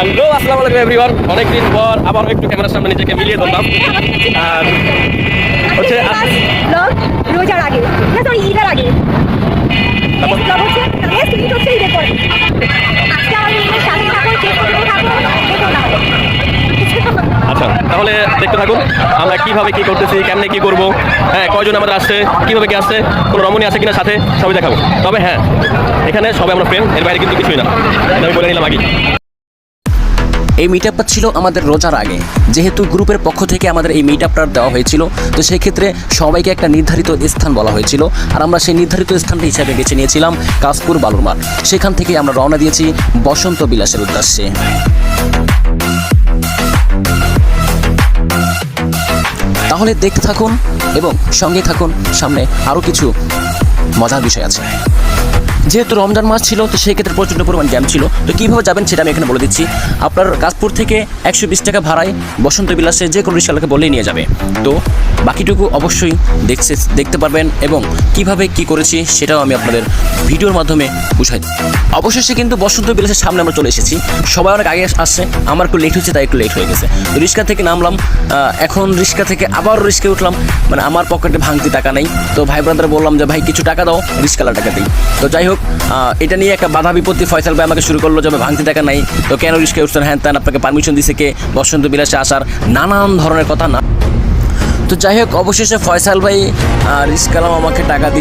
Hello আসসালামু আলাইকুম everyone অনেকদিন পর আবার একটু ক্যামেরার সামনে নিজেকে মিলিয়ে ধরলাম। আর হচ্ছে রোজার আগে। না সরি ঈদের আগে। আচ্ছা তাহলে দেখতে থাকুন আমরা কীভাবে কি করতেছি কেমনে কি করব হ্যাঁ কয়জন আমাদের আসছে কীভাবে কি আসছে কোনো রমণী আছে কিনা সাথে সবই দেখাবো। তবে হ্যাঁ এখানে সবাই আমরা ফ্রেন্ড এর বাইরে কিন্তু কিছুই না। আমি বলে নিলাম আগে এই মিট আপটা ছিল আমাদের রোজার আগে। যেহেতু গ্রুপের পক্ষ থেকে আমাদের এই মিট আপটা দেওয়া হয়েছিল, তো সেই ক্ষেত্রে সবাইকে একটা নির্ধারিত স্থান বলা হয়েছিল। আর আমরা সেই নির্ধারিত স্থানটি হিসাবে বেছে নিয়েছিলাম কাশপুর বালুরমাঠ সেখান থেকে আমরা রওনা দিয়েছি বসন্ত বিলাসের উদ্দেশ্যে। তাহলে দেখতে থাকুন এবং সঙ্গে থাকুন, সামনে আরও কিছু মজার বিষয় আছে। যেহেতু রমজান মাস ছিল, তো সেই ক্ষেত্রে প্রচণ্ড পরিমাণ জ্যাম ছিল। তো কীভাবে যাবেন সেটা আমি এখানে বলে দিচ্ছি। আপনার কাশপুর থেকে একশো বিশ টাকা ভাড়ায় বসন্ত বিলাসে যে কোনো রিক্সাওয়ালাকে বলেই নিয়ে যাবে। তো বাকিটুকু অবশ্যই দেখছে, দেখতে পারবেন এবং কীভাবে কি করেছি সেটাও আমি আপনাদের ভিডিওর মাধ্যমে বুঝাই। অবশেষে কিন্তু বসন্ত বিলাসের সামনে আমরা চলে এসেছি। সবাই অনেক আগে আসছে, আমার একটু লেট হচ্ছে তাই একটু লেট হয়ে গেছে। রিক্সা থেকে নামলাম এখন রিক্সা থেকে আবার রিক্সে উঠলাম। মানে আমার পকেটে ভাঙতি টাকা নেই। তো ভাই ব্রাদার বললাম যে, ভাই, কিছু টাকা দাও রিক্সালা টাকা দিই। তো যাই হোক এটা নিয়ে একটা বাধা বিপত্তি ফয়সাল ভাই আমাকে শুরু করল যে ভাঙতে দেখা নাই। তো কেন রিস্কে উঠছেন? হ্যান তান আপনাকে পারমিশন দিছে কে? বসন্ত বিলাসে আসার নানান ধরনের কথা না। তো যাই হোক, অবশেষে ফয়সাল ভাই রিস্কালাম আমাকে টাকা দি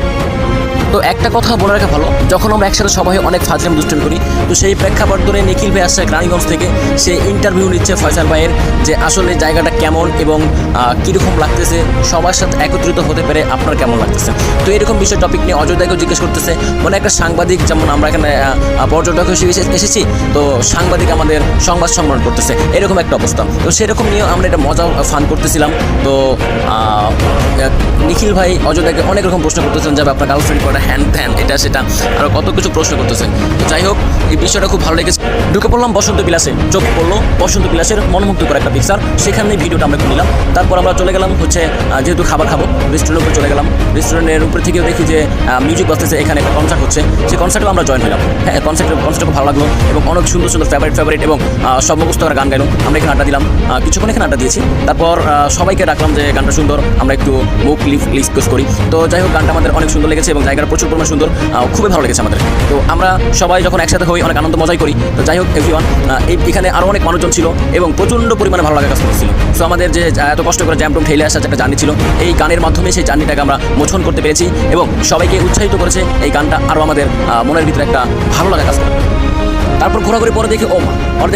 তো একটা কথা বলে রাখা ভালো, যখন আমরা একসাথে সবাই অনেক ফাজলাম, দুষ্টমি করি, তো সেই প্রেক্ষাপট ধরে নিখিল ভাই আসছে রানীগঞ্জ থেকে, সে ইন্টারভিউ নিচ্ছে ফয়সাল ভাইয়ের যে আসলে জায়গাটা কেমন এবং কীরকম লাগতেছে, সবার সাথে একত্রিত হতে পেরে আপনার কেমন লাগতেছে? তো এরকম বিষয় টপিক নিয়ে দাকে জিজ্ঞেস করতেছে মানে একটা সাংবাদিক, যেমন আমরা এখানে পর্যটক হিসেবে এসেছি, তো সাংবাদিক আমাদের সংবাদ সম্মেলন করতেছে, এরকম একটা অবস্থা। তো সেরকম নিয়েও আমরা এটা মজা ফান করতেছিলাম, তো নিখিল ভাই অযোধ্যাকে অনেক রকম প্রশ্ন করতেছেন যাবে আপনার গার্লফ্রেন্ড করে। হ্যান ত্যান এটা সেটা। আরও কত কিছু প্রশ্ন করতেছে। তো যাই হোক, এই বিষয়টা খুব ভালো লেগেছে। ঢুকে পড়লাম বসন্ত বিলাসে। চোখ পড়ল বসন্ত বিলাসের মনোমুগ্ধকর একটা পিকচার সেখানে ভিডিওটা আমরা নিলাম তারপর আমরা চলে গেলাম হচ্ছে যেহেতু খাবার খাব রেস্টুরেন্টের উপরে চলে গেলাম। রেস্টুরেন্টের উপরে থেকেও দেখি যে মিউজিক বাজতেছে, এখানে একটা কনসার্ট হচ্ছে। সেই কনসার্টেও আমরা জয়েন হলাম। হ্যাঁ কনসার্ট কনসার্ট খুব ভালো লাগল এবং অনেক সুন্দর সুন্দর ফেভারিট ফেভারিট এবং করা গান গাইলো আমরা এখানে আড্ডা দিলাম। কিছুক্ষণ এখানে আড্ডা দিয়েছি। তারপর সবাইকে ডাকলাম যে, গানটা সুন্দর। আমরা একটু মুখ লিফ লিস্কোস করি। তো যাই হোক, গানটা আমাদের অনেক সুন্দর লেগেছে এবং জায়গাটা প্রচুর পরিমাণ সুন্দর খুবই ভালো লেগেছে আমাদের। তো আমরা সবাই যখন একসাথে হই, অনেক আনন্দ মজাই করি। তো যাই হোক এভরিওয়ান এই এখানে আরও অনেক মানুষজন ছিল এবং প্রচণ্ড পরিমাণে ভালো লাগা কাজ করছিল। সো আমাদের যে এত কষ্ট করে জ্যামটম ঠেলে আসার একটা জার্নি ছিল, এই গানের মাধ্যমে সেই জার্নিটাকে আমরা মোছন করতে পেরেছি এবং সবাইকে উৎসাহিত করেছে এই গানটা আরও আমাদের মনের ভিতরে একটা ভালো লাগা কাজ করে। তারপর ঘোরাঘুরি পরে দেখি ও অর্ধেক